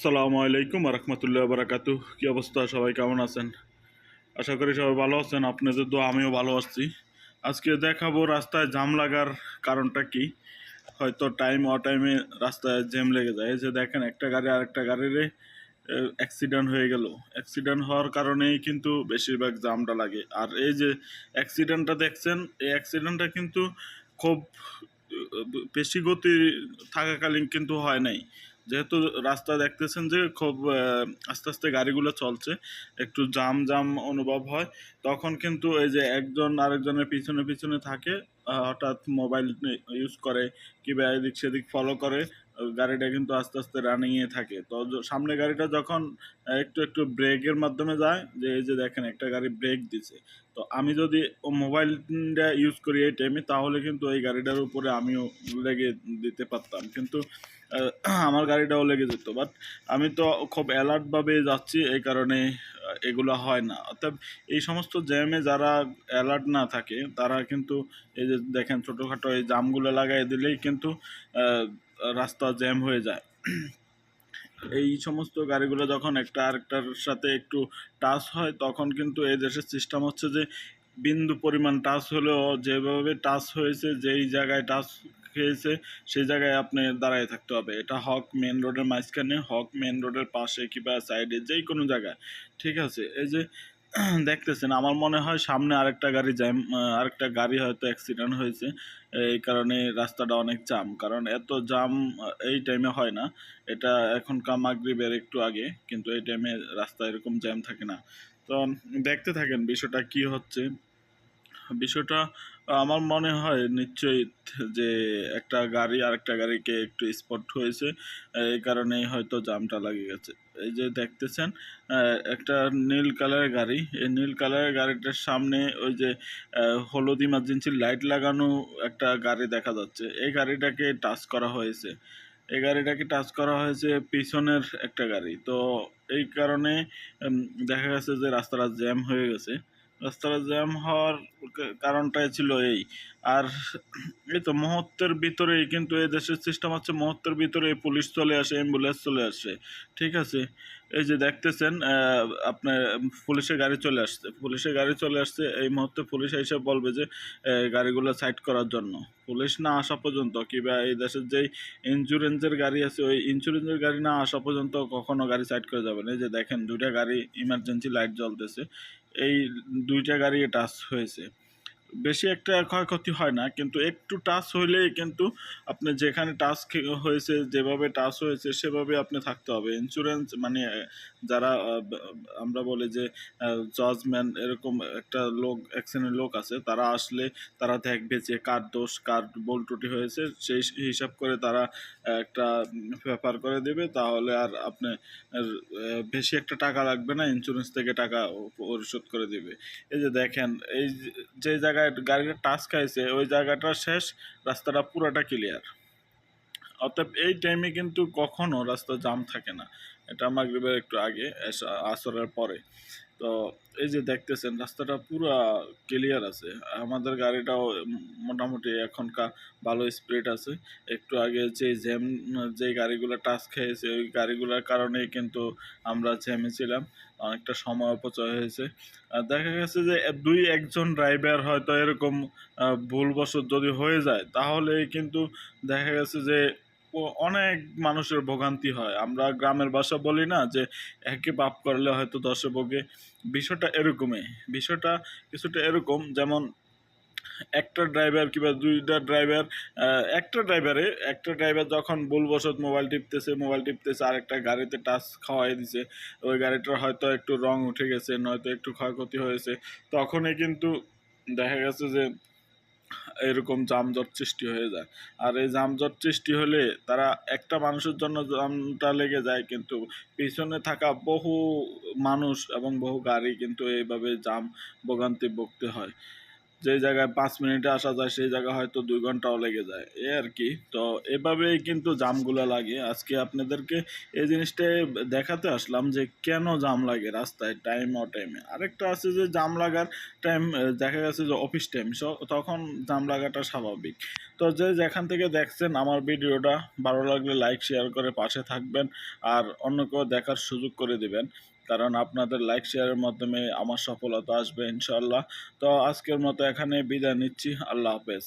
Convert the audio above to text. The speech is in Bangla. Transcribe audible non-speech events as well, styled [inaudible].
আসসালামু আলাইকুম রহমতুল্লাহ বারাকাতু কি অবস্থা? সবাই কেমন আছেন? আশা করি সবাই ভালো আছেন। আপনাদের তো আমিও ভালো আছি। আজকে দেখাবো রাস্তায় জাম লাগার কারণটা কি? হয়তো টাইম টাইমে রাস্তায় জ্যাম লেগে যায়। যে দেখেন, একটা গাড়ি আরেকটা গাড়ির অ্যাক্সিডেন্ট হয়ে গেল। অ্যাক্সিডেন্ট হওয়ার কারণেই কিন্তু বেশিরভাগ জামটা লাগে। আর এই যে অ্যাক্সিডেন্টটা দেখছেন, এই অ্যাক্সিডেন্টটা কিন্তু খুব বেশি গতি থাকাকালীন কিন্তু হয় নাই। যেহেতু রাস্তা দেখতেছেন যে খুব আস্তে আস্তে গাড়িগুলো চলছে, একটু জাম জাম অনুভব হয়, তখন কিন্তু এই যে একজন আরেকজনের পিছনে পিছনে থাকে হঠাৎ মোবাইল ইউজ করে, কিংবা এদিক সেদিক ফলো করে, গাড়িটা কিন্তু আস্তে আস্তে রানিংয়ে থাকে। তো সামনে গাড়িটা যখন একটু একটু ব্রেকের মাধ্যমে যায়, যে এই যে দেখেন একটা গাড়ি ব্রেক দিছে। তো আমি যদি মোবাইলটা ইউজ করি এই টাইমে তাহলে কিন্তু এই গাড়িটার উপরে আমিও লেগে দিতে পারতাম। কিন্তু আমার গাড়িটাও লেগে যেত বাট আমি তো খুব অ্যালার্টভাবে যাচ্ছি এই কারণে এগুলো হয় না। অর্থাৎ এই সমস্ত জ্যামে যারা অ্যালার্ট না থাকে, তারা কিন্তু এই যে দেখেন ছোটোখাটো এই জামগুলো লাগাই দিলেই কিন্তু রাস্তা জ্যাম হয়ে যায়। এই সমস্ত গাড়িগুলো যখন একটা আরেকটার সাথে একটু টাচ হয়, তখন কিন্তু এই দেশের সিস্টেম হচ্ছে যে, বিন্দু পরিমাণ টাচ হলেও যেভাবে টাচ হয়েছে, যেই জায়গায় টাচ খেয়েছে, সেই জায়গায় আপনি দাঁড়ায় থাকতে হবে। এটা হক মেন রোডের মাঝখানে, হক মেন রোডের পাশে কিংবা সাইডে যেই কোনো জায়গায়, ঠিক আছে? এই যে, [clears throat] দেখতেছেন, আমার মনে হয় সামনে আরেকটা গাড়ি জ্যাম আরেকটা গাড়ি হয়তো অ্যাক্সিডেন্ট হয়েছে। এই কারণে রাস্তাটা অনেক জাম, কারণ এত জাম এই টাইমে হয় না। এটা এখনকার মাগরিবের একটু আগে, কিন্তু এই টাইমে রাস্তা এরকম জ্যাম থাকে না। তো দেখতে থাকেন বিষয়টা কি হচ্ছে। বিষয়টা, আমার মনে হয় নিশ্চয়ই যে একটা গাড়ি আর একটা গাড়িকে একটু স্পট হয়েছে, এই কারণেই হয়তো জামটা লাগে গেছে। এই যে দেখতেছেন একটা নীল কালারের গাড়ি, এই নীল কালারের গাড়িটার সামনে ওই যে হলুদ ইমার্জেন্সি লাইট লাগানো একটা গাড়ি দেখা যাচ্ছে। এই গাড়িটাকে টাচ করা হয়েছে। এই গাড়িটাকে টাচ করা হয়েছে পিছনের একটা গাড়ি। তো এই কারণে দেখা গেছে যে রাস্তাটা জ্যাম হয়ে গেছে। রাস্তাটা জ্যাম হওয়ার কারণটাই ছিল এই। আর [clears throat] এই তো মুহূর্তের ভিতরেই কিন্তু এই দেশের সিস্টেম হচ্ছে মুহূর্তের ভিতরে পুলিশ চলে আসে অ্যাম্বুলেন্স চলে আসে, ঠিক আছে? এই যে দেখতেছেন আপনার পুলিশের গাড়ি চলে আসছে। পুলিশের গাড়ি চলে আসছে, এই মুহূর্তে পুলিশ এসে বলবে যে গাড়িগুলো সাইড করার জন্য। পুলিশ না আসা পর্যন্ত, কিংবা এই দেশের যেই ইন্স্যুরেন্সের গাড়ি আছে, ওই ইন্স্যুরেন্সের গাড়ি না আসা পর্যন্ত কখনো গাড়ি সাইড করে যাবে না। এই যে দেখেন, দুইটা গাড়ি ইমার্জেন্সি লাইট জ্বলতেছে। এই দুইটা গাড়ি টাচ হয়েছে। বেশি একটা ক্ষয়ক্ষতি হয় না, কিন্তু একটু টাচ হইলেই কিন্তু আপনি যেখানে টাচ হয়েছে, যেভাবে টাচ হয়েছে সেভাবে আপনি থাকতে হবে। ইন্স্যুরেন্স মানে যারা আমরা বলি যে জজম্যান এরকম একটা লোক অ্যাক্সিডেন্ট লোক আছে, তারা আসলে তারা দেখবে যে কার দোষ, কার বোল ত্রুটি হয়েছে, সেই হিসাব করে তারা একটা পেপার করে দেবে, তাহলে আর আপনি বেশি একটা টাকা লাগবে না ইন্স্যুরেন্স থেকে টাকা পরিশোধ করে দেবে। এই যে দেখেন, এই যে- যে জায়গায় গাড়িটা টাচ খাইছে, ওই জায়গাটা শেষ, রাস্তাটা পুরোটা ক্লিয়ার অতএব এই টাইমে কিন্তু কখনো রাস্তা জাম থাকে না। এটা মাগরিবের একটু আগে আসরের পরে। তো এই যে দেখতেছেন, রাস্তাটা পুরো ক্লিয়ার আছে। আমাদের গাড়িটাও মোটামুটি এখনকার ভালো স্পিড আছে। একটু আগে যে জ্যাম, যে গাড়িগুলো টাচ খেয়েছে, ওই গাড়িগুলোর কারণেই কিন্তু আমরা জ্যামে ছিলাম অনেকটা সময় অপচয় হয়েছে। দেখা গেছে যে দুই একজন ড্রাইভার হয়তো এরকম ভুলবশত যদি হয়ে যায়, তাহলে কিন্তু দেখা গেছে যে অনেক মানুষের ভোগান্তি হয়। আমরা গ্রামের ভাষা বলি না যে, একে পাপ করলে হয়তো দশে ভোগে। বিষয়টা এরকমই। বিষয়টা কিছুটা এরকম, যেমন একটা ড্রাইভার কিংবা দুইটা ড্রাইভার একটা ড্রাইভারে একটা ড্রাইভার যখন ভুলবশত মোবাইল টিপতেছে মোবাইল টিপতেছে আর একটা গাড়িতে টাচ খাওয়াই দিছে, ওই গাড়িটার হয়তো একটু রং উঠে গেছে, নয়তো একটু ক্ষয়ক্ষতি হয়েছে, তখনই কিন্তু দেখা গেছে যে এরকম জামজট সৃষ্টি হয়ে যায়। আর এই যানজট সৃষ্টি হলে তারা একটা মানুষের জন্য জামটা লেগে যায়, কিন্তু পিছনে থাকা বহু মানুষ এবং বহু গাড়ি কিন্তু এইভাবে জাম ভোগান্তি ভুগতে হয়। যে জায়গায় পাঁচ মিনিটে আসা যায়, সেই জায়গায় হয়তো দুই ঘন্টাও লেগে যায়। এ আর কি। তো এভাবেই কিন্তু জামগুলো লাগে। আজকে আপনাদেরকে এই জিনিসটাই দেখাতে আসলাম যে কেন জাম লাগে রাস্তায় টাইম ও টাইমে আরেকটা আছে যে জাম লাগার টাইম দেখা গেছে যে অফিস টাইম তখন জাম লাগাটা স্বাভাবিক। তো যে যেখান থেকে দেখছেন আমার ভিডিওটা, ভালো লাগলে লাইক শেয়ার করে পাশে থাকবেন, আর অন্যকেও দেখার সুযোগ করে দিবেন। কারণ আপনাদের লাইক শেয়ারের মাধ্যমে আমার সফলতা আসবে ইনশাল্লাহ তো আজকের মতো এখানে বিদায় নিচ্ছি। আল্লাহ হাফেজ।